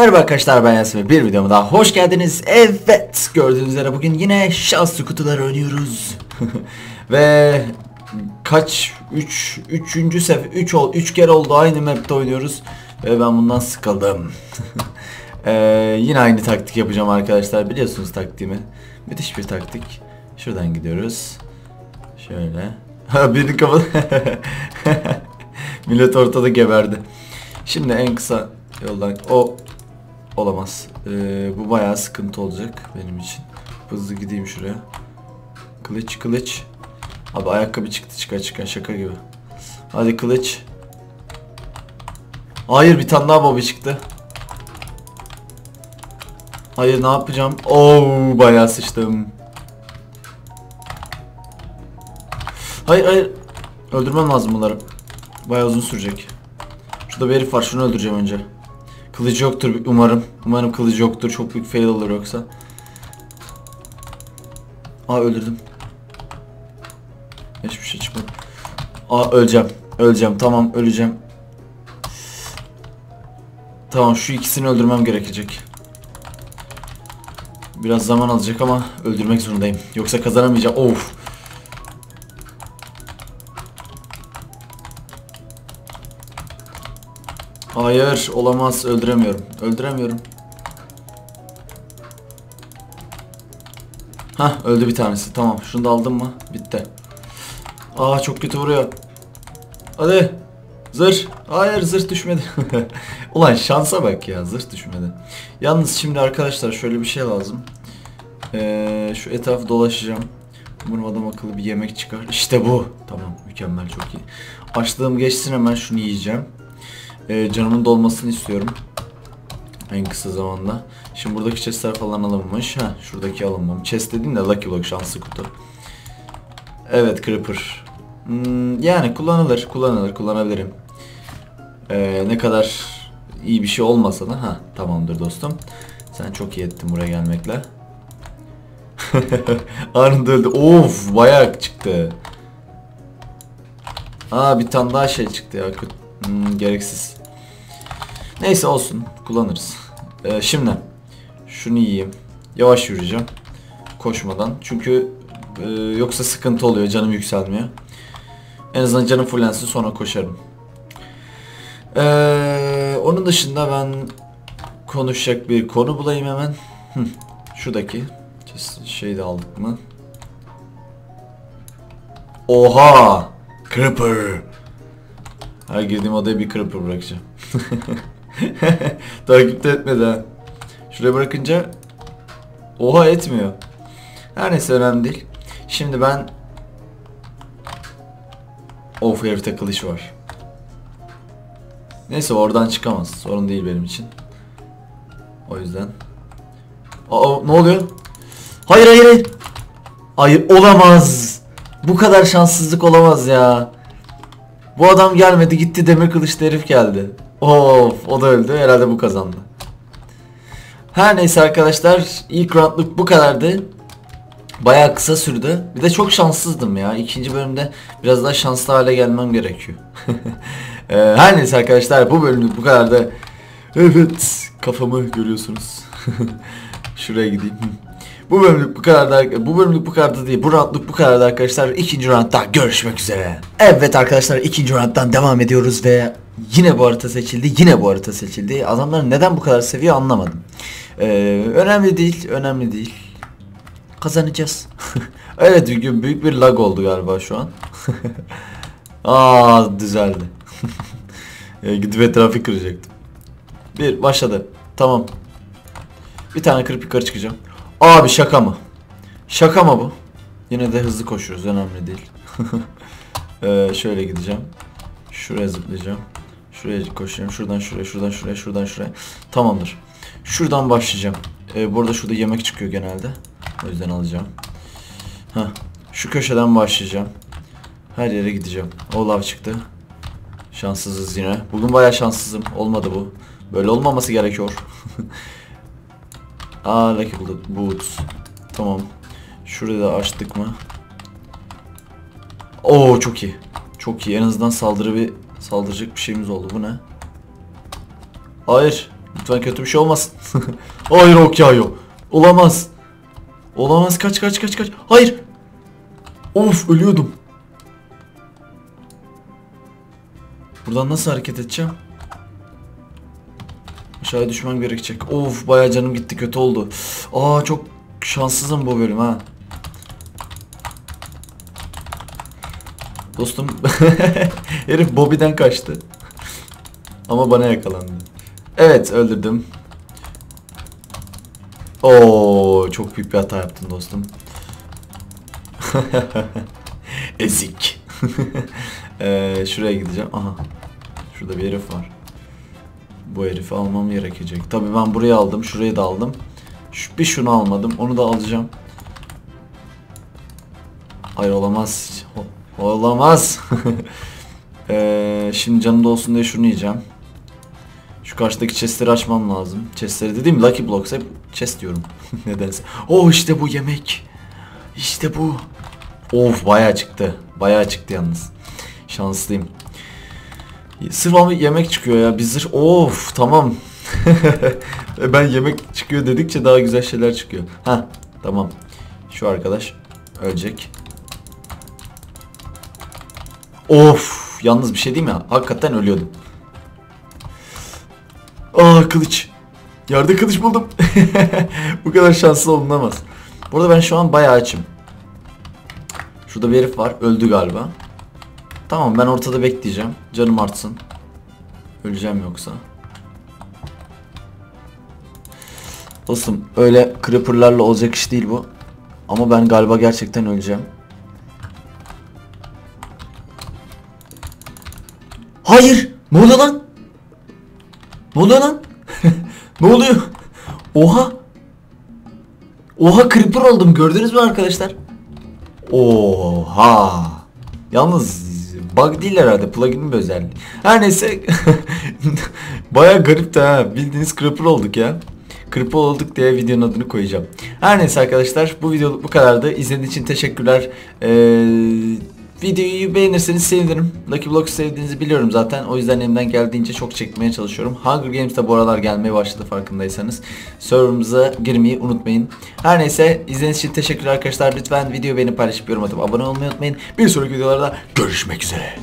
Merhaba arkadaşlar ben Yasin ve bir videoma daha hoş geldiniz. Evet gördüğünüz üzere bugün yine şanslı kutular oynuyoruz. ve kaç 3 üç, 3. sefer 3 ol 3 kere oldu aynı map'te oynuyoruz ve ben bundan sıkıldım. ee, yine aynı taktik yapacağım arkadaşlar biliyorsunuz taktiğimi. Müthiş bir taktik. Şuradan gidiyoruz. Şöyle. Ha birinin kafa Millet ortada geberdi. Şimdi en kısa yoldan o olamaz. Ee, bu bayağı sıkıntı olacak benim için. Hızlı gideyim şuraya. Kılıç kılıç. Abi ayakkabı çıktı çıkar çıkar şaka gibi. Hadi kılıç. Hayır bir tane daha bobi çıktı. Hayır ne yapacağım? Oo bayağı sıçtım. Hayır hayır. Öldürmem lazım bunları. Bayağı uzun sürecek. Şurada bir herif var şunu öldüreceğim önce. Kılıcı yoktur umarım. Umarım kılıcı yoktur. Çok büyük fail olur yoksa. Aa öldürdüm. Hiçbir şey çıkmadı. Aa öleceğim. Öleceğim. Tamam öleceğim. Tamam şu ikisini öldürmem gerekecek. Biraz zaman alacak ama öldürmek zorundayım. Yoksa kazanamayacağım. Of. Hayır olamaz öldüremiyorum. Öldüremiyorum. Ha öldü bir tanesi. Tamam şunu da aldım mı? Bitti. Aa çok kötü vuruyor. Hadi. Zırh. Hayır zırh düşmedi. Ulan şansa bak ya zırh düşmedi. Yalnız şimdi arkadaşlar şöyle bir şey lazım. Ee, şu etrafı dolaşacağım. Umarım adam akıllı bir yemek çıkar. İşte bu. Tamam mükemmel çok iyi. Açlığım geçsin hemen şunu yiyeceğim e, canımın dolmasını istiyorum. En kısa zamanda. Şimdi buradaki chestler falan alınmış. Ha, şuradaki alınmamış. Chest dediğim de Lucky Block şanslı kutu. Evet Creeper. Hmm, yani kullanılır, kullanılır, kullanabilirim. Ee, ne kadar iyi bir şey olmasa da ha tamamdır dostum. Sen çok iyi ettin buraya gelmekle. Anında öldü. Of bayağı çıktı. Aa bir tane daha şey çıktı ya. Hmm, gereksiz. Neyse olsun. Kullanırız. Ee, şimdi şunu yiyeyim. Yavaş yürüyeceğim. Koşmadan. Çünkü e, yoksa sıkıntı oluyor. Canım yükselmiyor. En azından canım fullensin sonra koşarım. Ee, onun dışında ben konuşacak bir konu bulayım hemen. Hı, şuradaki şeyi de aldık mı? Oha! Creeper! Her girdiğim odaya bir creeper bırakacağım. Takipte etmedi ha. Şuraya bırakınca oha etmiyor. Her neyse önemli değil. Şimdi ben Of herifte kılıç var. Neyse oradan çıkamaz. Sorun değil benim için. O yüzden. Aa ne oluyor? Hayır hayır hayır. Hayır olamaz. Bu kadar şanssızlık olamaz ya. Bu adam gelmedi gitti demir kılıçlı herif geldi. Of o da öldü herhalde bu kazandı. Her neyse arkadaşlar ilk roundluk bu kadardı. Baya kısa sürdü. Bir de çok şanssızdım ya. İkinci bölümde biraz daha şanslı hale gelmem gerekiyor. Ee, her neyse arkadaşlar bu bölümlük bu kadardı. Evet kafamı görüyorsunuz. Şuraya gideyim. Bu bölümlük bu kadar bu bölümlük bu kadardı değil. Bu roundluk bu kadardı arkadaşlar. İkinci roundda görüşmek üzere. Evet arkadaşlar ikinci rounddan devam ediyoruz ve yine bu harita seçildi. Yine bu harita seçildi. Adamlar neden bu kadar seviyor anlamadım. Ee, önemli değil, önemli değil. Kazanacağız. evet büyük, büyük bir lag oldu galiba şu an. Aa düzeldi. Gidip etrafı kıracaktım. Bir başladı. Tamam. Bir tane kırıp yukarı çıkacağım. Abi şaka mı? Şaka mı bu? Yine de hızlı koşuyoruz önemli değil. ee, şöyle gideceğim. Şuraya zıplayacağım. Şuraya koşacağım. Şuradan şuraya, şuradan şuraya, şuradan şuraya. Tamamdır. Şuradan başlayacağım. Ee, burada şurada yemek çıkıyor genelde. O yüzden alacağım. Heh. Şu köşeden başlayacağım. Her yere gideceğim. O lav çıktı. Şanssızız yine. Bugün bayağı şanssızım. Olmadı bu. Böyle olmaması gerekiyor. Aa Lucky Boots. Tamam. Şurayı da açtık mı? Oo çok iyi. Çok iyi. En azından saldırı bir saldıracak bir şeyimiz oldu. Bu ne? Hayır. Lütfen kötü bir şey olmasın. Hayır ok yağıyor. Olamaz. Olamaz kaç kaç kaç kaç. Hayır. Of ölüyordum. Buradan nasıl hareket edeceğim? Aşağıya düşmem gerekecek. Of bayağı canım gitti kötü oldu. Aa çok şanssızım bu bölüm ha. Dostum herif Bobby'den kaçtı. Ama bana yakalandı. Evet öldürdüm. Oo çok büyük bir hata yaptın dostum. Ezik. Ee, şuraya gideceğim. Aha. Şurada bir herif var. Bu herifi almam gerekecek. Tabii ben burayı aldım. Şurayı da aldım. Şu, bir şunu almadım. Onu da alacağım. Hayır olamaz. Olamaz. Ee, şimdi canımda olsun diye şunu yiyeceğim. Şu karşıdaki chestleri açmam lazım. Chestleri dediğim Lucky Blocks hep chest diyorum. Nedense. Oh işte bu yemek. İşte bu. Of bayağı çıktı. Bayağı çıktı yalnız. Şanslıyım. Sırf ama yemek çıkıyor ya. Biz. Of tamam. ben yemek çıkıyor dedikçe daha güzel şeyler çıkıyor. Ha tamam. Şu arkadaş ölecek. Of yalnız bir şey değil mi? Hakikaten ölüyordum. Aa kılıç. Yerde kılıç buldum. Bu kadar şanslı olunamaz. Burada ben şu an bayağı açım. Şurada bir herif var. Öldü galiba. Tamam ben ortada bekleyeceğim. Canım artsın. Öleceğim yoksa. Dostum öyle creeperlarla olacak iş değil bu. Ama ben galiba gerçekten öleceğim. Hayır! Ne oluyor lan? Ne oluyor lan? ne oluyor? Oha! Oha creeper oldum gördünüz mü arkadaşlar? Oha! Yalnız bug değil herhalde plugin'in bir özelliği. Her neyse baya garipti ha bildiğiniz creeper olduk ya. Creeper olduk diye videonun adını koyacağım. Her neyse arkadaşlar bu video bu kadardı. İzlediğiniz için teşekkürler. Ee, videoyu beğenirseniz sevinirim. Lucky Blocks sevdiğinizi biliyorum zaten. O yüzden elimden geldiğince çok çekmeye çalışıyorum. Hunger Games'te bu aralar gelmeye başladı farkındaysanız. Server'ımıza girmeyi unutmayın. Her neyse izlediğiniz için teşekkürler arkadaşlar. Lütfen videoyu beğenip paylaşıp yorum atıp abone olmayı unutmayın. Bir sonraki videolarda görüşmek üzere.